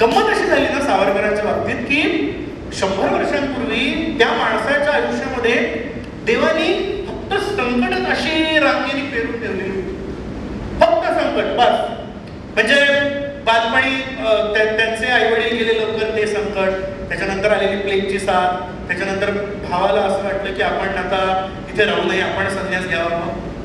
गंमत अशी झाली ना सावरकरांच्या बाबतीत की शंभर वर्षांपूर्वी त्या माणसाच्या आयुष्यामध्ये देवानी फक्त संकटच अशी रांगेने पेरून ठेवलेली होती. फक्त संकट बस. म्हणजे बालपणी त्यांचे आई वडील गेले लवकर ते संकट त्याच्यानंतर आलेली प्लेगची साथ त्याच्यानंतर भावाला असं वाटलं की आपण आता इथे राहू नये आपण संन्यास घ्यावा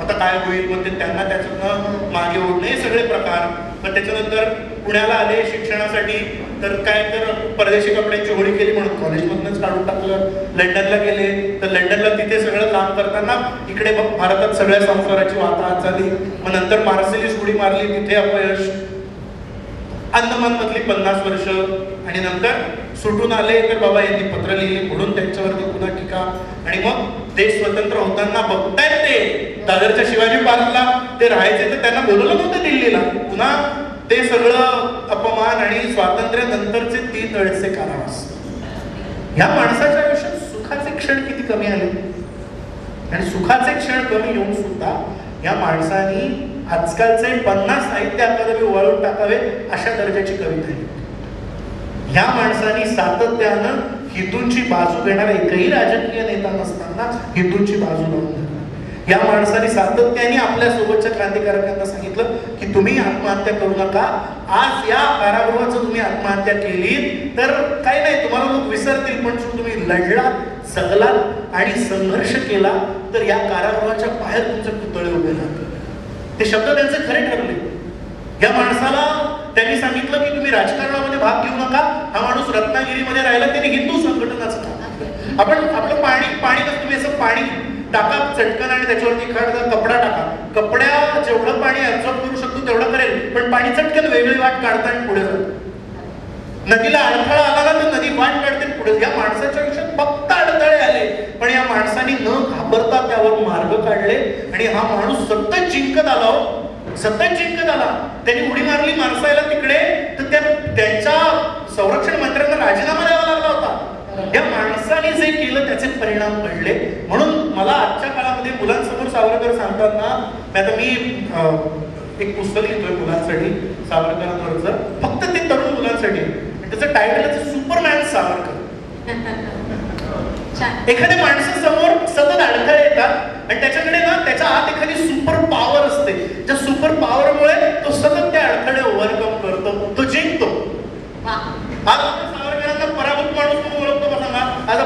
आता काय होईल मग ते त्यांना त्याच्यातनं मागे ओढणे हे सगळे प्रकार. मग त्याच्यानंतर पुण्याला आले शिक्षणासाठी तर काय तर परदेशी कपड्यांची होळी केली म्हणून कॉलेजमधनंच काढून टाकलं. लंडनला गेले तर लंडनला तिथे सगळं काम करताना इकडे मग भारतात सगळ्या संसाराची वाताहत झाली. मग नंतर मार्सेलीस उडी मारली तिथे अपयश. अंदमान मधली पन्नास वर्ष आणि नंतर सुटून आले तर बाबा यांनी पत्र लिहिले म्हणून त्यांच्यावरती पुन्हा टीका. आणि मग देश स्वतंत्र होताना बघतायत ते. दादरच्या शिवाजी पार्कला ते राहायचे तर त्यांना बोलवलं नव्हतं दिल्लीला. पुन्हा ते सगळं अपमान आणि स्वातंत्र्यानंतरचे तीन वेळचे कारावास. ह्या माणसाच्या आयुष्यात सुखाचे क्षण किती कमी आले? आणि सुखाचे क्षण कमी येऊन सुद्धा या माणसाने आजकालचे पन्नास साहित्य अकादमी वळून टाकावे अशा दर्जाची कविता आहे या माणसांनी सातत्यानं हिंदूंची बाजू घेणारा एकही राजकीय नेता नसताना हिंदूंची बाजू लावून या माणसाने सातत्याने आपल्या सोबतच्या क्रांतिकारकांना सांगितलं की तुम्ही आत्महत्या करू नका. आज या कारागृहाचं तुम्ही आत्महत्या केली तर काही नाही तुम्हाला लोक विसरतील पण तुम्ही लढलात जगलात आणि संघर्ष केला तर या कारागृहाच्या बाहेर तुमचं ते शब्द त्यांचे खरे ठरले. या माणसाला त्यांनी सांगितलं की तुम्ही राजकारणामध्ये भाग घेऊ नका. हा माणूस रत्नागिरीमध्ये राहिला त्याने हिंदू संघटनाचं आपण आपलं पाणी पाणी कसं तुम्ही असं पाणी टाका चटकन आणि त्याच्यावरती एखादा कपडा टाका. कपड्या जेवढं पाणी ऍब्झॉर्ब करू शकतो तेवढं करेल पण पाणी चटकन वेगळी वाट काढता आणि पुढे जातं. नदीला अडथळा आला ना तर नदी वाट काढते आणि पुढे या माणसाच्या आयुष्यात फक्त अडथळे आले पण या माणसाने न घाबरता त्यावर मार्ग काढले आणि हा माणूस सतत जिंकत आला हो. सतत जिंकत आला. त्यांनी उडी मारली माणसाला तिकडे. तर त्या त्यांच्या संरक्षण मंत्र्यांना राजीनामा द्यावा लागला होता. या माणसाने जे केलं त्याचे परिणाम घडले. म्हणून मला आजच्या काळामध्ये मुलांसमोर सावरकर सांगताना मी आता मी एक पुस्तक लिहितोय मुलांसाठी सावरकरांवरचं. फक्त ते तरुण मुलांसाठी. त्याचं टायटल सुपरमॅन सावरकर. एखाद्या माणसासमोर அதை